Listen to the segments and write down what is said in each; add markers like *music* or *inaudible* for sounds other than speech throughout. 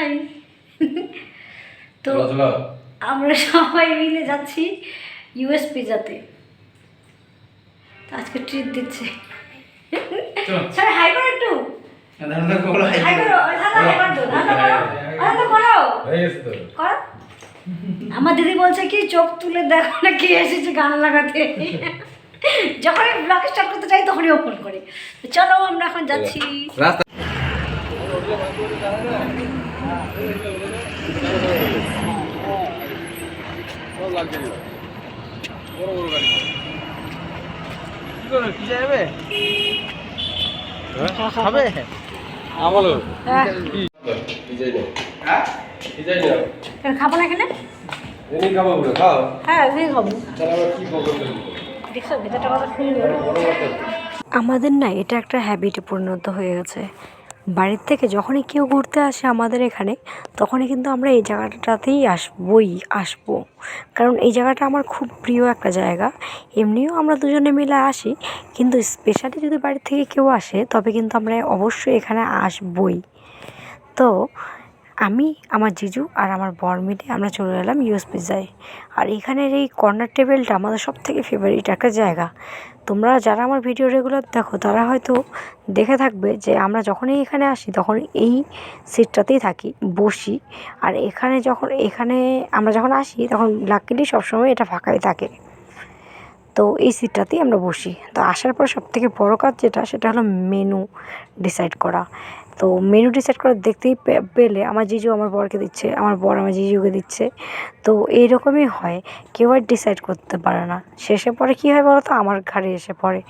High *laughs* তো আমরা সবাই মিলে যাচ্ছি ইউএস পিজাতে আজকে ট্রিট দিচ্ছে। হাই *laughs* করো একটু। ধান্দা করো হাই করো। হাই করো। করো করো। গেছে তো। করো। আমার দিদি বলছে কি চোখ তুলে দেখো না কে এসেছে গান লাগাতে। যখনই ব্লগ স্টার্ট করতে চাই তখনই ওপেন করে। চলো আমরা এখন যাচ্ছি। রাস্তা খাবে হ্যাঁ। হ্যাঁ? খাব না এখানে? খাব খাও। হ্যাঁ খাব। কি দেখছ ভেতরটা কত সুন্দর। আমাদের না এটা একটা হ্যাবিটে পরিণত হয়ে গেছে। বাড়ির থেকে যখনই কেউ ঘুরতে আসে আমাদের এখানে, তখনই কিন্তু আমরা এই জায়গাটাতেই আসবই, আসব। কারণ এই জায়গাটা আমার খুব প্রিয় একটা জায়গা। এমনিও আমরা দুজনে মিলে আসি, কিন্তু স্পেশালি যদি বাড়ির থেকে কেউ আসে, তবে কিন্তু আমরা অবশ্যই এখানে আসবই। তো আমি, আমার জিজু আর আমার বর মিলে আমরা চলে এলাম ইউএস পিজায় আর এখানের এই কর্নার টেবিলটা আমাদের সব থেকে ফেভারিট একটা জায়গা। তোমরা যারা আমার ভিডিও রেগুলার দেখো, তারা হয়তো দেখে থাকবে যে আমরা যখনই এখানে আসি, তখন এই সিটটাতেই থাকি, বসি। আর এখানে যখন, এখানে আমরা যখন আসি, তখন লাকিলি সবসময় এটা ফাঁকাই থাকে। তো এই সিটটাতেই আমরা বসি। তো আসার পর সব থেকে বড়ো কাজ যেটা, সেটা হলো মেনু ডিসাইড করা। তো মেনু ডিসাইড করে দেখতেই পেলে আমার জিজু আমার বরকে দিচ্ছে, আমার বর আমার জিজুকে দিচ্ছে। তো এইরকমই হয়, কেউ আর ডিসাইড করতে পারে না। শেষে পরে কী হয় বলো তো আমার ঘাড়ে এসে পড়ে।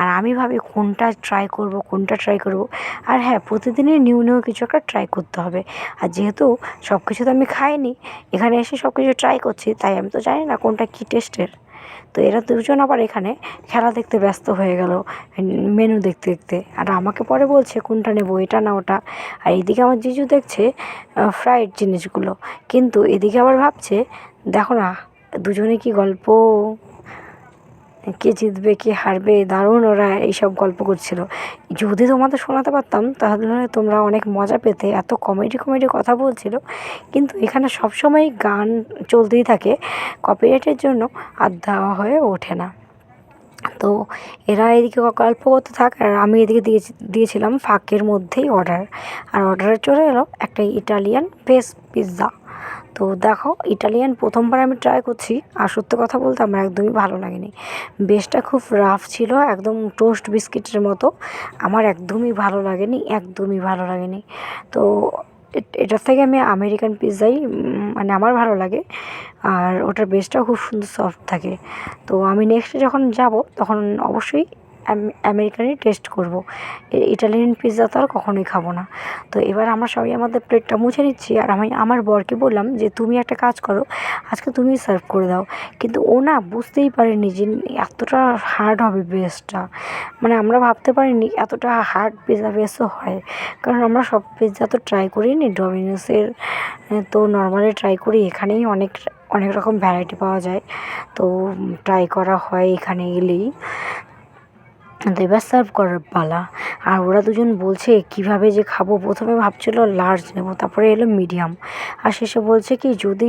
আর আমি ভাবি কোনটা ট্রাই করব, কোনটা ট্রাই করব? আর হ্যাঁ প্রতিদিনই নিউ নিউ কিছু একটা ট্রাই করতে হবে। আর যেহেতু সব কিছু তো আমি খাইনি, এখানে এসে সব কিছু ট্রাই করছি, তাই আমি তো জানি না কোনটা কী টেস্টের তো এরা দুজন আবার এখানে খেলা দেখতে ব্যস্ত হয়ে গেল মেনু দেখতে দেখতে। আর আমাকে পরে বলছে, কোনটা নেব, এটা না, ওটা? আর এদিকে আমার জিজু দেখছে ফ্রাইড জিনিসগুলো। কিন্তু এদিকে আবার ভাবছে, দেখো না, দুজনে কি গল্প? কে জিতবে, কে হারবে, দারুণ ওরা এইসব গল্প করছিল। যদি তোমাদের শোনাতে পারতাম, তাহলে তোমরা অনেক মজা পেতে, এত কমেডি কমেডি কথা বলছিল। কিন্তু এখানে সবসময় গান চলতেই থাকে কপিরাইটের জন্য আর দেওয়া হয়ে ওঠে না। তো এরা এদিকে গল্প করতে থাক, আর আমি এদিকে দিয়েছি, দিয়েছিলাম ফাঁকের মধ্যেই অর্ডার আর অর্ডারে চলে এলো একটা ইটালিয়ান ভেজ পিৎজা তো দেখো ইটালিয়ান প্রথমবার আমি ট্রাই করছি আর সত্যি কথা বলতে আমার একদমই ভালো লাগেনি। বেসটা খুব রাফ ছিল, একদম টোস্ট বিস্কিটের মতো। আমার একদমই ভালো লাগেনি, একদমই ভালো লাগেনি। তো এটার থেকে আমি আমেরিকান পিৎজাই মানে আমার ভালো লাগে। আর ওটার বেসটাও খুব সুন্দর সফট থাকে। তো আমি নেক্সট যখন যাব, তখন অবশ্যই আমেরিকানই টেস্ট করব। ইটালিয়ান পিৎজা তো আর কখনোই খাব না। তো এবার আমরা সবাই আমাদের প্লেটটা মুছে নিচ্ছি। আর আমি আমার বরকে বললাম যে, তুমি একটা কাজ করো, আজকে তুমি সার্ভ করে দাও। কিন্তু ও না বুঝতেই পারেনি যে, এতটা হার্ড হবে বেসটা মানে আমরা ভাবতে পারিনি এতটা হার্ড পিৎজা বেসও হয়। কারণ আমরা সব পিৎজা তো ট্রাই করিনি। ডমিনোসের তো নর্মালি ট্রাই করি। এখানেই অনেক অনেক রকম ভ্যারাইটি পাওয়া যায়। তো ট্রাই করা হয় এখানে এলেই। তো এবার সার্ভ করার পালা। আর ওরা দুজন বলছে, কীভাবে যে খাব? প্রথমে ভাবছিল লার্জ নেব, তারপরে এলো মিডিয়াম আর শেষে বলছে কি, যদি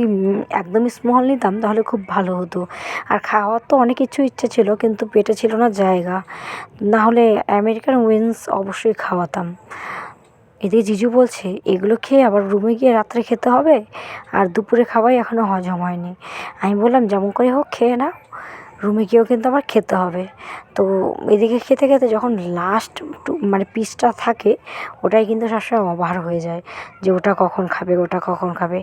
একদমই স্মল নিতাম, তাহলে খুব ভালো হতো। আর খাওয়ার তো অনেক কিছু ইচ্ছে ছিল, কিন্তু পেটে ছিল না জায়গা। না হলে আমেরিকান উইন্স অবশ্যই খাওয়াতাম। এদিকে জিজু বলছে, এগুলো খেয়ে আবার রুমে গিয়ে রাত্রে খেতে হবে? আর দুপুরে খাওয়াই এখনও হজম হয়নি। আমি বললাম, যেমন করে হোক, খেয়ে নাও। রুমে গিয়েও কিন্তু আবার খেতে হবে। তো এদিকে খেতে খেতে যখন লাস্ট মানে পিসটা থাকে, ওটাই কিন্তু সবসময় অবাক হয়ে যায় যে ওটা কখন খাবে, ওটা কখন খাবে।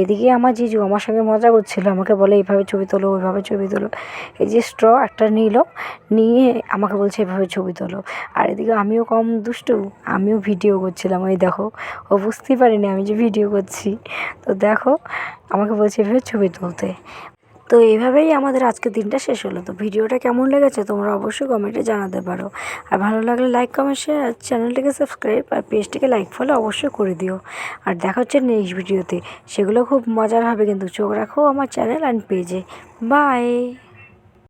এদিকে আমার জিজু আমার সঙ্গে মজা করছিল, আমাকে বলে, এইভাবে ছবি তোলো, ওইভাবে ছবি তোলো। এই যে স্ট্র একটা নিল, নিয়ে আমাকে বলছে এভাবে ছবি তোলো। আর এদিকে আমিও কম দুষ্টু, আমিও ভিডিও করছিলাম ওই দেখো, ও বুঝতেই পারিনি আমি যে ভিডিও করছি। তো দেখো, আমাকে বলছে এভাবে ছবি তুলতে। তো এইভাবেই আমাদের আজকের দিনটা শেষ হলো। তো ভিডিওটা কেমন লেগেছে তোমরা অবশ্যই কমেন্টে জানাতে পারো। আর ভালো লাগলে লাইক কমেন্ট শেয়ার আর চ্যানেলটিকে সাবস্ক্রাইব আর পেজটিকে লাইক ফলো অবশ্যই করে দিও। আর দেখা হচ্ছে নেক্সট ভিডিওতে সেগুলো খুব মজার হবে কিন্তু। চোখ রাখো আমার চ্যানেল অ্যান্ড পেজে বাই